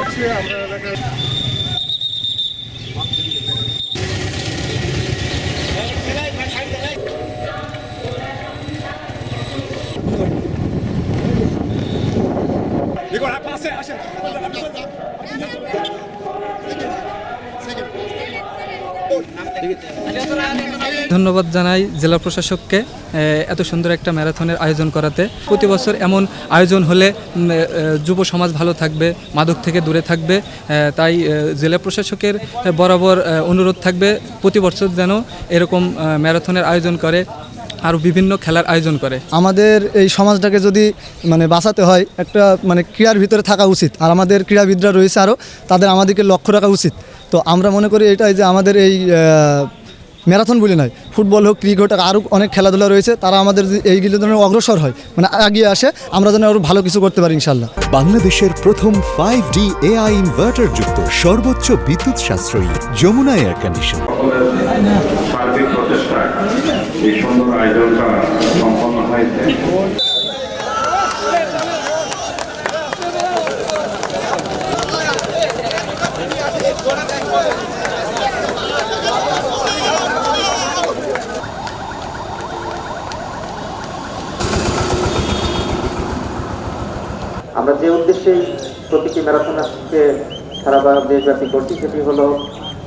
হচ্ছে আমরা এলাকায় ধন্যবাদ জানাই জেলা প্রশাসককে এত সুন্দর একটা ম্যারাথনের আয়োজন করাতে। প্রতি বছর এমন আয়োজন হলে যুব সমাজ ভালো থাকবে, মাদক থেকে দূরে থাকবে তাই জেলা প্রশাসকের বরাবর অনুরোধ থাকবে প্রতি বছর যেন এরকম ম্যারাথনের আয়োজন করে, আরও বিভিন্ন খেলার আয়োজন করে। আমাদের এই সমাজটাকে যদি মানে বাঁচাতে হয়, একটা মানে ক্রীড়ার ভিতরে থাকা উচিত। আর আমাদের ক্রীড়াবিদরা রয়েছে আরও, তাদের আমাদেরকে লক্ষ্য রাখা উচিত। তো আমরা মনে করি এটাই যে আমাদের এই ম্যারাথন বলে নয় ফুটবল হোক ক্রিকেট হোক আরও অনেক খেলাধুলা রয়েছে তারা আমাদের এইগুলো যেন অগ্রসর হয় মানে এগিয়ে আসে আমরা যেন আরও ভালো কিছু করতে পারি ইনশাল্লাহ বাংলাদেশের প্রথম ফাইভ ডি এআই ইনভার্টার যুক্ত সর্বোচ্চ বিদ্যুৎ সাশ্রয়ী যমুনা এয়ার কন্ডিশন এই সুন্দর আয়োজনটা সম্পন্ন হয়েছে। আমরা যে উদ্দেশ্যে এই প্রতীকী ম্যারাথন আজকে সারা দেশব্যাপী করছি, সেটি হলো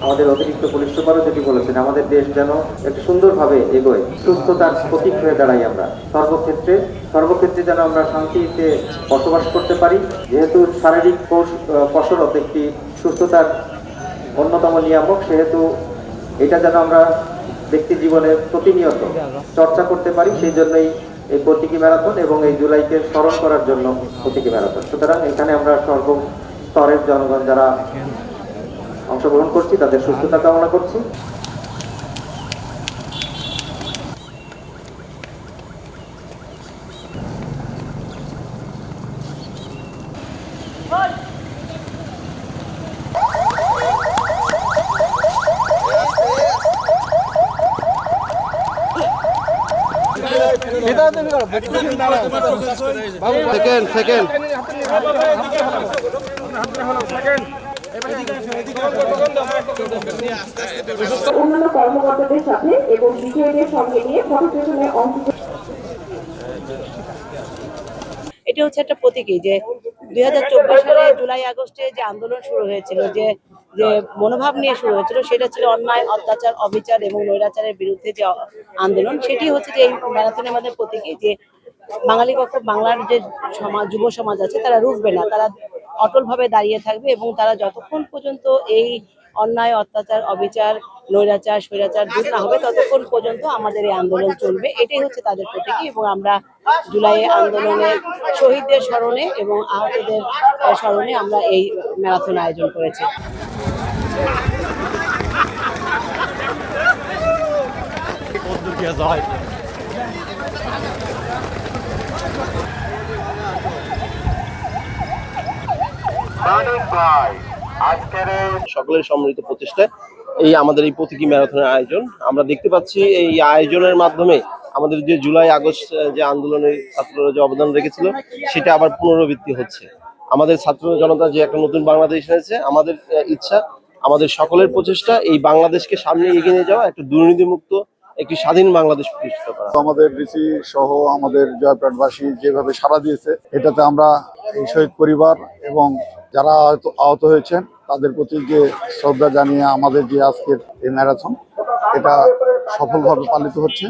আমাদের অতিরিক্ত পুলিশ সুপারও যেটি বলেছেন, আমাদের দেশ যেন একটু সুন্দরভাবে এগোয়, সুস্থতার প্রতীক হয়ে দাঁড়াই আমরা। সর্বক্ষেত্রে সর্বক্ষেত্রে যেন আমরা শান্তিতে বসবাস করতে পারি। যেহেতু শারীরিক কসরত একটি সুস্থতার অন্যতম নিয়ামক, সেহেতু এটা যেন আমরা ব্যক্তি জীবনে প্রতিনিয়ত চর্চা করতে পারি, সেই জন্যই এই প্রতীকী ম্যারাথন এবং এই জুলাইকে স্মরণ করার জন্য প্রতীকী ম্যারাথন। সুতরাং এখানে আমরা সর্ব স্তরের জনগণ যারা অংশগ্রহণ করছি, তাদের সুস্থতা কামনা করছি। অন্যান্য কর্মকর্তাদের সাথে এবং বিজয়ীদের সঙ্গে নিয়ে ফটো সেশনে অংশ এটা হচ্ছে একটা প্রতীকী যে দুই হাজার চব্বিশ সালে জুলাই আগস্টে যে আন্দোলন শুরু হয়েছিল, যে যে মনোভাব নিয়ে শুরু হয়েছিল, সেটা ছিল অন্যায়, অত্যাচার, অবিচার এবং নৈরাচারের বিরুদ্ধে যে আন্দোলন, সেটি হচ্ছে যে এই ম্যারাথনের মধ্যে প্রতীকী যে বাঙালি পক্ষ, বাংলার যে সমাজ, যুব সমাজ আছে, তারা রুখবে না, তারা অটলভাবে দাঁড়িয়ে থাকবে এবং তারা যতক্ষণ পর্যন্ত এই অন্যায়, অত্যাচার, অবিচার, নৈরাচার, স্বৈরাচার দূর না হবে ততক্ষণ পর্যন্ত আমাদের এই আন্দোলন চলবে। এটাই হচ্ছে তাদের প্রতীকী এবং আমরা জুলাই আন্দোলনে শহীদদের স্মরণে এবং আহতদের স্মরণে আমরা এই ম্যারাথন আয়োজন করেছি। সকলের সম্মিলিত প্রচেষ্টায় এই আমাদের এই প্রতীকী ম্যারাথনের আয়োজন। আমরা দেখতে পাচ্ছি এই আয়োজনের মাধ্যমে আমাদের যে জুলাই, আগস্ট যে আন্দোলনে ছাত্ররা যে অবদান রেখেছিল, সেটা আবার পুনরাবৃত্তি হচ্ছে। আমাদের ছাত্র জনতা যে একটা নতুন বাংলাদেশ এনেছে আমাদের ইচ্ছা, আমাদের সকলের প্রচেষ্টা এই বাংলাদেশকে সামনে এগিয়ে নিয়ে যাওয়া, একটা দুর্নীতিমুক্ত, একটি স্বাধীন বাংলাদেশ প্রতিষ্ঠিত করা। আমাদের ডিসি সহ আমাদের জয়প্রাটবাসী যেভাবে সাড়া দিয়েছে, এটাতে আমরা এই শহীদ পরিবার এবং যারা আহত হয়েছেন তাদের প্রতি যে শ্রদ্ধা জানিয়ে আমাদের যে আজকের এই ম্যারাথন এটা সফলভাবে পালিত হচ্ছে।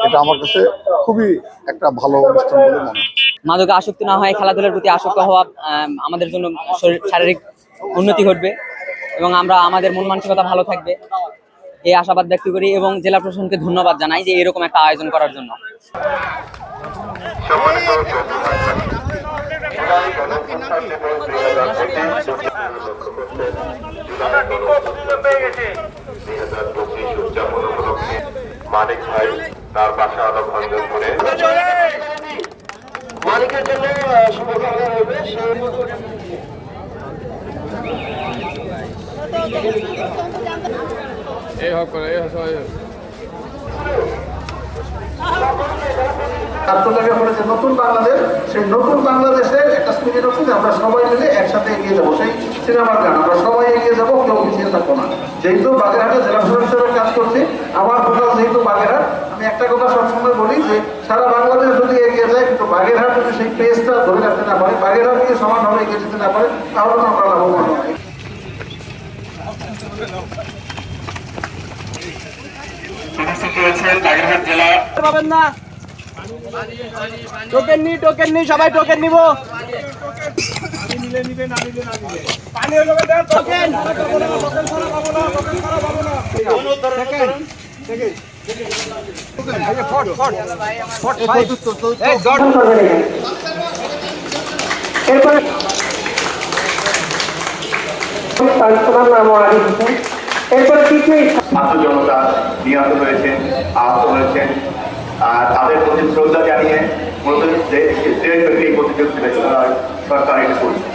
এটা আমার কাছে খুবই একটা ভালো অনুষ্ঠান বলে মনে হয় মাদকে আসক্ত না হয় খেলাধুলার প্রতি আসক্ত হওয়া আম, আমাদের জন্য শরীর- শারীরিক উন্নতি ঘটবে এবং আমরা আমাদের মন মানসিকতা ভালো থাকবে। এই আশাবাদ ব্যক্ত করি এবং জেলা প্রশাসনকে ধন্যবাদ জানাই যে এরকম একটা আয়োজন করার জন্য। মানিক ভাই তার বাসা আলো ভঞ্জন করে মানিকের জন্য শুভকামনা রইবে আত্মটাকে বলেছে নতুন বাংলাদেশ। সেই নতুন বাংলাদেশের একটা হচ্ছে যে আমরা সবাই মিলে একসাথে এগিয়ে যাব। সেই সিনেমার গান আমরা সবাই এগিয়ে যাব কেউ পিছিয়ে থাকব না। যেহেতু বাগেরহাটে জেলা প্রশাসক হিসেবে কাজ করছি আমার ভোটার যেহেতু বাগেরহাট আমি একটা কথা সবসময় বলি যে সারা বাংলাদেশ যদি এগিয়ে যায় কিন্তু বাগেরহাট যদি সেই পেজটা ধরে রাখতে না পারে বাগেরহাট যদি সমানভাবে এগিয়ে যেতে না পারে তাহলে তো আমরা লাভবান হব। পাবেন না। টোকেন নি টোকেন নি সবাই টোকেন নিব। এরপরে এরপরে কিছু ছাত্র জনতা নিহত হয়েছেন, আহত হয়েছেন। তাদের প্রতি শ্রদ্ধা জানিয়ে মূলত যে যে ব্যক্তি এই প্রতিযোগিতা সরকার এটা করছে